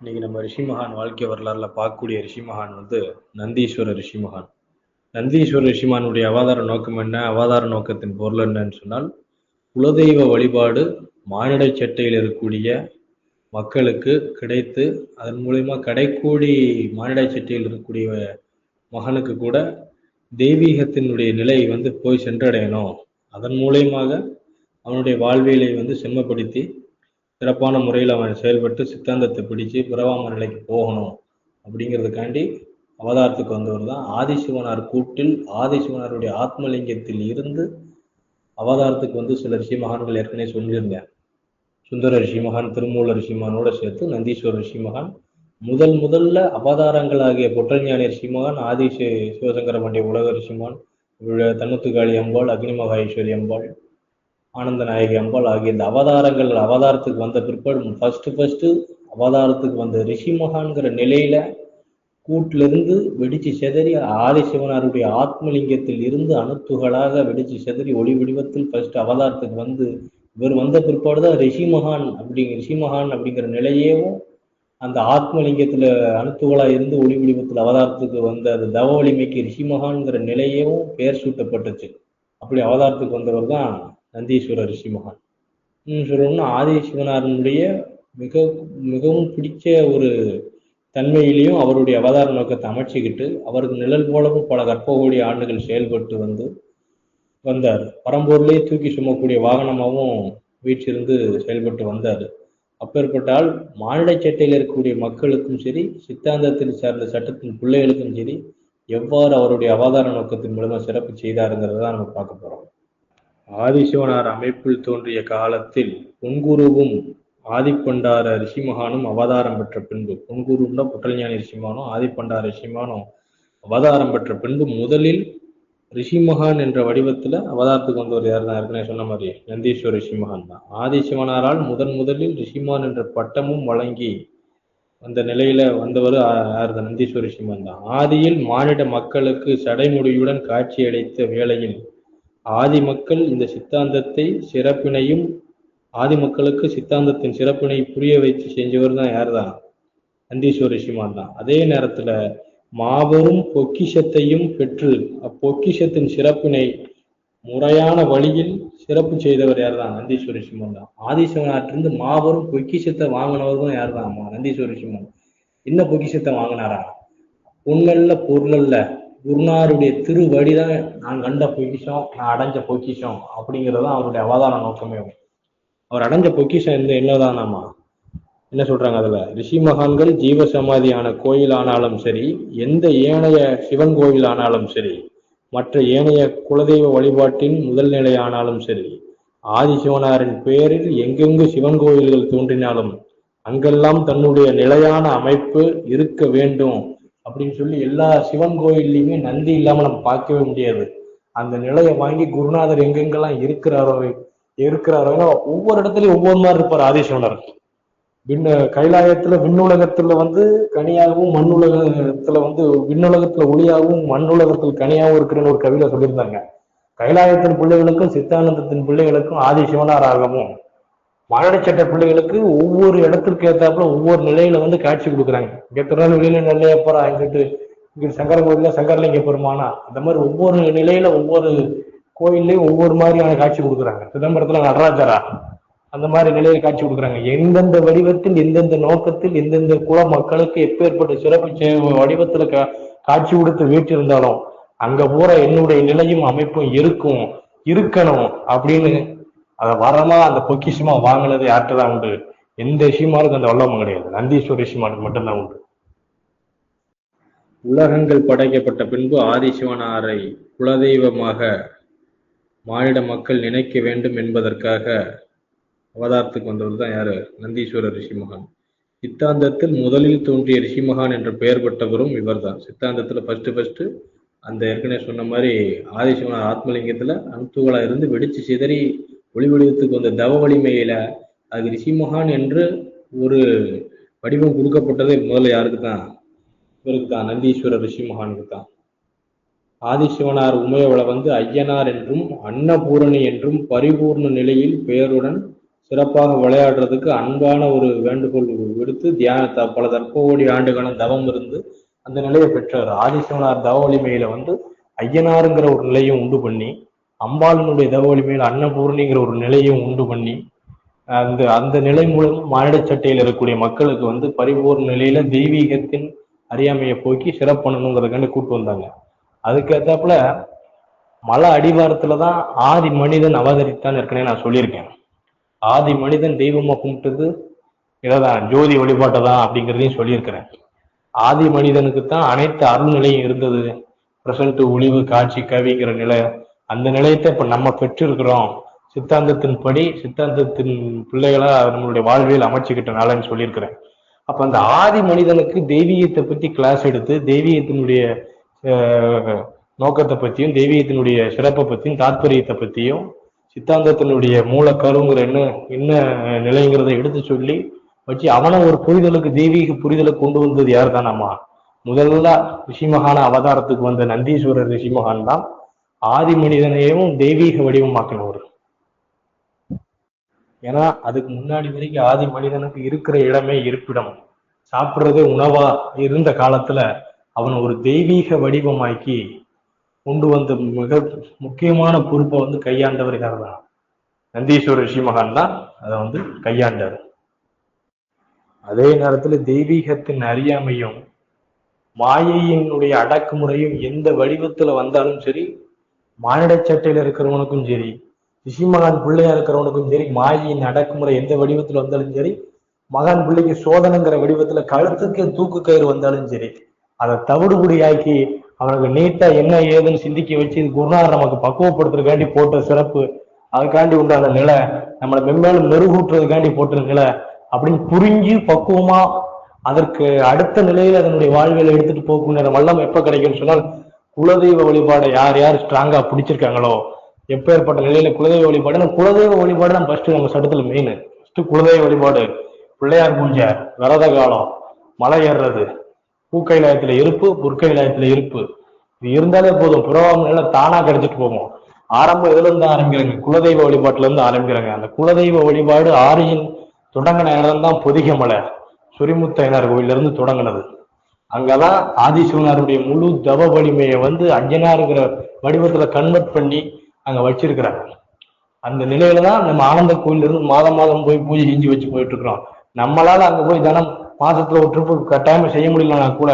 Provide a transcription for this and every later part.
இன்னைக்கு நம்ம ரிஷி மகான் வாழ்க்கை வரலாறுல பார்க்கக்கூடிய ரிஷி மகான் வந்து நந்தீஸ்வர ரிஷி மகான். நந்தீஸ்வர ரிஷிமானுடைய அவதார நோக்கம் என்ன? அவதார நோக்கத்தின் பொருள் என்னன்னு சொன்னால் குலதெய்வ வழிபாடு மானிட சட்டையில் இருக்கக்கூடிய மக்களுக்கு கிடைத்து அதன் மூலயமா கடைக்கூடி மானிட சட்டையில் இருக்கக்கூடிய மகனுக்கு கூட தெய்வீகத்தினுடைய நிலை வந்து போய் சென்றடையணும். அதன் மூலயமாக அவனுடைய வாழ்வியலை வந்து செம்மப்படுத்தி சிறப்பான முறையில் அவன் செயல்பட்டு சித்தாந்தத்தை பிடிச்சு பிறவாம நிலைக்கு போகணும் அப்படிங்கிறதுக்காண்டி அவதாரத்துக்கு வந்தவர் தான் ஆதிசிவனார் கூட்டில் ஆதிசிவனாருடைய ஆத்மலிங்கத்தில் இருந்து அவதாரத்துக்கு வந்து சில ரிஷி மகான்கள் ஏற்கனவே சொல்லியிருந்தேன் சுந்தர ரிஷி மகான் திருமூல ரிஷி மகானோட சேர்த்து நந்தீஸ்வர ரிஷி மகான் முதல் முதல்ல அவதாரங்களாகிய ஆகிய ரிஷி மகான் ஆதி சிவசங்கர பாண்டிய உலக ரிஷிமான் மகான் தன்னுத்துக்காளி அம்பாள் அக்னிமகாஈஸ்வரி அம்பாள் ஆனந்த நாயகி அம்பாள் ஆகிய இந்த அவதாரங்கள் அவதாரத்துக்கு வந்த பிற்பாடு ஃபர்ஸ்ட் ஃபர்ஸ்ட் அவதாரத்துக்கு வந்த ரிஷி மகான்கிற நிலையில கூட்டிலிருந்து வெடிச்சு செதறி ஆதிசிவனாருடைய ஆத்மலிங்கத்தில் இருந்து அணுத்துகளாக வெடிச்சு செதறி ஒளி வடிவத்தில் ஃபர்ஸ்ட் அவதாரத்துக்கு வந்து இவர் வந்த பிற்பாடு தான் ரிஷி மகான் அப்படிங்கிற ரிஷி மகான் அப்படிங்கிற நிலையேவும் அந்த ஆத்மலிங்கத்துல அணுத்துகளா இருந்து ஒளி வடிவத்தில் அவதாரத்துக்கு வந்த அந்த தவ வலிமைக்கு ரிஷி மகான்கிற நிலையேவும் பெயர் சூட்டப்பட்டுச்சு. அப்படி அவதாரத்துக்கு வந்தவர் தான் நந்தீஸ்வர ரிஷி மகான். சொல்லணும்னா ஆதிசிவனாரனுடைய மிக மிகவும் பிடிச்ச ஒரு தன்மையிலையும் அவருடைய அவதார நோக்கத்தை அமைச்சுக்கிட்டு அவருக்கு நிழல் போலவும் பல கற்ப கோடி ஆண்டுகள் செயல்பட்டு வந்து வந்தார். பரம்பூர்லேயே தூக்கி சுமக்கூடிய வாகனமாகவும் வீற்றிருந்து செயல்பட்டு வந்தார். அப்பேற்பட்டால் மானிட சட்டையில் இருக்கக்கூடிய மக்களுக்கும் சரி சித்தாந்தத்தில் சார்ந்த சட்டத்தின் பிள்ளைகளுக்கும் சரி எவ்வாறு அவருடைய அவதார நோக்கத்தின் மூலமாக சிறப்பு செய்தாருங்கிறத தான் நம்ம பார்க்க போகிறோம் ஆதிசோனார் அமைப்பில் தோன்றிய காலத்தில் பொன்குருவும் ஆதிப்பண்டார ரிஷிமகானும் அவதாரம் பெற்ற பின்பு பொன்குருன்னா புட்டல்ஞானி ரிஷிமானும் ஆதிப்பண்டார ரிஷிமானும் அவதாரம் பெற்ற பின்பு முதலில் ரிஷிமகான் என்ற வடிவத்துல அவதாரத்துக்கு வந்தவர் யார் தான் ஏற்கனவே சொன்ன மாதிரி நந்தீஸ்வர ரிஷிமகான் தான். ஆதிசிவனாரால் முதன் முதலில் ரிஷிமான் என்ற பட்டமும் வழங்கி அந்த நிலையில வந்தவர் ஆ- யார் நந்தீஸ்வர ரிஷிமான் தான். ஆதியில் மானிட மக்களுக்கு சடைமுடியுடன் காட்சியளித்த வேளையில் ஆதி மக்கள் இந்த சித்தாந்தத்தை சிறப்பினையும் ஆதி மக்களுக்கு சித்தாந்தத்தின் சிறப்பினை புரிய வச்சு செஞ்சவர் தான் யார் தான் நந்தீஸ்வர ரிஷிமான் தான். அதே நேரத்துல மாபெரும் பொக்கிஷத்தையும் பெற்று அப்பொக்கிஷத்தின் சிறப்பினை முறையான வழியில் சிறப்பு செய்தவர் யார் தான் நந்தீஸ்வர ரிஷிமான் தான். ஆதிசிவனாற்றிலிருந்து மாபெரும் பொக்கிஷத்தை வாங்கினவர்களும் யார் தான் நந்தீஸ்வர ரிஷிமான் என்ன பொக்கிஷத்தை வாங்கினாரா? பொண்ணல்ல பொருளல்ல. குருநாருடைய திருவடிதான் நான் கண்ட பொக்கிஷம் நான் அடைஞ்ச பொக்கிஷம் அப்படிங்கிறது தான் அவருடைய அவதார நோக்கமே. அவர் அடைஞ்ச பொக்கிஷம் எந்த என்னதானாமா? என்ன சொல்றாங்க அதுல? ரிஷி மகான்கள் ஜீவ சமாதியான கோயில் ஆனாலும் சரி எந்த ஏனைய சிவன் கோவில் ஆனாலும் சரி மற்ற ஏனைய குலதெய்வ வழிபாட்டின் முதல் நிலை ஆனாலும் சரி ஆதிசிவனாரின் பெயரில் எங்கெங்கு சிவன் கோயில்கள் தோன்றினாலும் அங்கெல்லாம் தன்னுடைய நிலையான அமைப்பு இருக்க வேண்டும் அப்படின்னு சொல்லி எல்லா சிவன் கோயில்லையுமே நந்தி இல்லாம நம்ம பார்க்கவே முடியாது. அந்த நிலையை வாங்கி குருநாதர் எங்கெங்கெல்லாம் இருக்கிறாரோ இருக்கிறாரோ ஒவ்வொரு இடத்துலயும் ஒவ்வொரு மாதிரி இருப்பார் ஆதிசிவனர். விண்ண கைலாயத்துல விண்ணுலகத்துல வந்து கனியாகவும் மண்ணுலகத்துல வந்து விண்ணுலகத்துல ஒளியாகவும் மண்ணுலகத்தில் கனியாகவும் இருக்கிறன்னு ஒரு கவிதை சொல்லியிருந்தாங்க. கைலாயத்தின் பிள்ளைகளுக்கும் சித்தானந்தத்தின் பிள்ளைகளுக்கும் ஆதி சிவனாராகவும் மானிடச்சட்ட பிள்ளைகளுக்கு ஒவ்வொரு இடத்திற்கு ஏத்தாப்புல ஒவ்வொரு நிலையில வந்து காட்சி கொடுக்குறாங்க. இங்க திருநெல்வேலியில நெல்லையப்பரா இங்கிட்டு இங்க சங்கர கோயில்ல சங்கரலிங்க பெருமானா அந்த மாதிரி ஒவ்வொரு நிலையில ஒவ்வொரு கோயில்லையும் ஒவ்வொரு மாதிரியான காட்சி கொடுக்குறாங்க. சிதம்பரத்துல நடராஜரா அந்த மாதிரி நிலையில காட்சி கொடுக்குறாங்க. எந்தெந்த வடிவத்தில் எந்தெந்த நோக்கத்தில் எந்தெந்த குல மக்களுக்கு எப்பேற்பட்ட சிறப்பு வடிவத்துல கா- காட்சி கொடுத்து வீட்டிருந்தாலும் அங்க பூரா என்னுடைய நிலையும் அமைப்பும் இருக்கும் இருக்கணும் அப்படின்னு அத வரமா அந்த பொக்கிஷமா வாங்கினது யார்கிட்ட தான் உண்டு? எந்த ரிஷிமானுக்கும் அந்த வல்லவம் கிடையாது. நந்தீஸ்வர ரிஷிமானுக்கு மட்டும்தான் உண்டு. உலகங்கள் படைக்கப்பட்ட பின்பு ஆதிசிவனாரை குலதெய்வமாக மானிட மக்கள் நினைக்க வேண்டும் என்பதற்காக அவதாரத்துக்கு வந்தவர் தான் யாரு? நந்தீஸ்வர ரிஷிமகான். சித்தாந்தத்தில் முதலில் தோன்றிய ரிஷிமகான் என்ற பெயர் பெற்றவரும் இவர்தான். சித்தாந்தத்துல ஃபர்ஸ்ட் ஃபர்ஸ்ட் அந்த ஏற்கனவே சொன்ன மாதிரி ஆதிசிவனார் ஆத்மலிங்கத்துல அணுத்துகளா இருந்து வெடிச்சு சிதறி ஒளிவடிவத்துக்கு வந்த தவ வலிமையில அது ரிஷிமகான் என்று ஒரு வடிவம் கொடுக்கப்பட்டது முதல்ல யாருக்கு தான் இவருக்கு தான் நந்தீஸ்வரர் ரிஷிமகானுக்கு தான் ஆதிசிவனார் உமையவளை வந்து ஐயனார் என்றும் அன்னபூரணி என்றும் பரிபூர்ண நிலையில் பெயருடன் சிறப்பாக விளையாடுறதுக்கு அன்பான ஒரு வேண்டுகோள் விடுத்து தியான பல தற்போடி ஆண்டுகளும் தவம் இருந்து அந்த நிலையை பெற்றவர். ஆதிசிவனார் தவ வலிமையில வந்து ஐயனாருங்கிற ஒரு நிலையும் உண்டு பண்ணி அம்பாளினுடைய தவ வலிமையில அன்னபூர்ணிங்கிற ஒரு நிலையும் உண்டு பண்ணி அந்த அந்த நிலை மூலம் மானிட சட்டையில் இருக்கக்கூடிய மக்களுக்கு வந்து பரிபூர்ண நிலையில தெய்வீகத்தின் அறியாமையை போக்கி சிறப்பண்ணணுங்கிறதுக்காண்டி கூட்டு வந்தாங்க. அதுக்கேத்தாப்புல மலை அடிவாரத்துல தான் ஆதி மனிதன் அவதரித்தான் ஏற்கனவே நான் சொல்லியிருக்கேன். ஆதி மனிதன் தெய்வமா கும்பிட்டது இதான் ஜோதி வழிபாட்டை தான் அப்படிங்கிறதையும் சொல்லியிருக்கிறேன். ஆதி மனிதனுக்கு தான் அனைத்து அருள்நிலையும் இருந்தது. பிரசன்ட் ஒளிவு காட்சி கவிங்கிற நிலை அந்த நிலையத்தை இப்ப நம்ம பெற்றிருக்கிறோம். சித்தாந்தத்தின் படி சித்தாந்தத்தின் பிள்ளைகளா நம்மளுடைய வாழ்வியல் அமைச்சுக்கிட்டனாலன்னு சொல்லியிருக்கிறேன். அப்ப அந்த ஆதி மனிதனுக்கு தெய்வீகத்தை பத்தி கிளாஸ் எடுத்து தெய்வீகத்தினுடைய நோக்கத்தை பத்தியும் தெய்வீகத்தினுடைய சிறப்பை பத்தியும் தாத்பரியத்தை பத்தியும் சித்தாந்தத்தினுடைய மூலக்கருங்கிற என்ன என்ன நிலைங்கிறத எடுத்து சொல்லி வச்சு அவனை ஒரு புரிதலுக்கு தெய்வீக புரிதலை கொண்டு வந்தது யார் தான் அம்மா முதல்ல ரிஷிமகான அவதாரத்துக்கு வந்த நந்தீஸ்வரர் ரிஷிமகான் தான். ஆதி மனிதனையும் தெய்வீக வடிவமாக்கினவர். ஏன்னா அதுக்கு முன்னாடி வரைக்கும் ஆதி மனிதனுக்கு இருக்கிற இடமே இருப்பிடம். சாப்பிடுறதே உணவா இருந்த காலத்துல அவன் ஒரு தெய்வீக வடிவமாக்கி கொண்டு வந்த மிக முக்கியமான பொறுப்பை வந்து கையாண்டவர் யார் தான். நந்தீஸ்வர ரிஷி மகான் தான் அதை வந்து கையாண்டார். அதே நேரத்துல தெய்வீகத்தின் அறியாமையும் மாயையினுடைய அடக்குமுறையும் எந்த வடிவத்துல வந்தாலும் சரி மானிட சட்டையில இருக்கிறவனுக்கும் சரி ரிஷிமகான் பிள்ளையா இருக்கிறவனுக்கும் சரி மாயின் அடக்குமுறை எந்த வடிவத்துல வந்தாலும் சரி மகான் பிள்ளைக்கு சோதனைங்கிற வடிவத்துல கழுத்துக்கு தூக்கு கயிறு வந்தாலும் சரி அதை தவிடுபடியாக்கி அவனுக்கு நீட்டா என்ன ஏதுன்னு சிந்திக்க வச்சு இது குருநாதர் நமக்கு பக்குவப்படுத்துறதுக்காண்டி போட்ட சிறப்பு. அதுக்காண்டி உண்டான நிலை நம்மளை மென்மேலும் மெருகூட்டுறதுக்காண்டி போட்ட நிலை அப்படின்னு புரிஞ்சு பக்குவமா அதற்கு அடுத்த நிலையில அதனுடைய வாழ்வியலை எடுத்துட்டு போகக்கூடிய வல்லம் எப்ப கிடைக்கும்னு சொன்னால் குலதெய்வ வழிபாடை யார் யார் ஸ்ட்ராங்கா பிடிச்சிருக்காங்களோ எப்பேற்பட்ட நிலையில குலதெய்வ வழிபாடு குலதெய்வ வழிபாடு தான் ஃபர்ஸ்ட் நம்ம சட்டத்துல மெயின் ஃபர்ஸ்ட் குலதெய்வ வழிபாடு. பிள்ளையார் பூஜை விரத காலம் மலை ஏறுறது பூக்கைலாயத்துல இருப்பு புற்கைலாயத்துல இருப்பு. இது இருந்தாலே போதும். புறவாமல தானா கிடைச்சிட்டு போகும். ஆரம்பம் இதுல இருந்து ஆரம்பிக்கிறாங்க? குலதெய்வ வழிபாட்டுல இருந்து ஆரம்பிக்கிறாங்க. அந்த குலதெய்வ வழிபாடு ஆரியின் தொடங்கின இடம் தான் பொதிகமலை. சுரிமுத்தையனார் கோயில இருந்து தொடங்கினது. அங்கதான் ஆதிசிவனாருடைய முழு தவ வலிமையை வந்து அஞ்சனாருங்கிற வடிவத்துல கன்வெர்ட் பண்ணி அங்க வச்சிருக்கிறாங்க. அந்த நிலையில தான் நம்ம ஆனந்த கோயில்ல இருந்து மாதம் மாதம் போய் பூஜை செஞ்சு வச்சு போயிட்டு இருக்கிறோம் நம்மளால அங்க போய் தினம் மாசத்துல ஒரு ட்ரிப்பு கட்டாயமா செய்ய முடியலன்னா கூட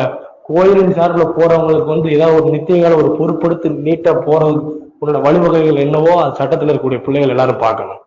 கோயிலின் சார்பில் போறவங்களுக்கு வந்து ஏதாவது ஒரு நித்தியகால ஒரு பொறுப்படுத்தி நீட்டா போறது உன்னோட வழிவகைகள் என்னவோ அது சட்டத்தில் இருக்கக்கூடிய பிள்ளைகள் எல்லாரும் பார்க்கணும்.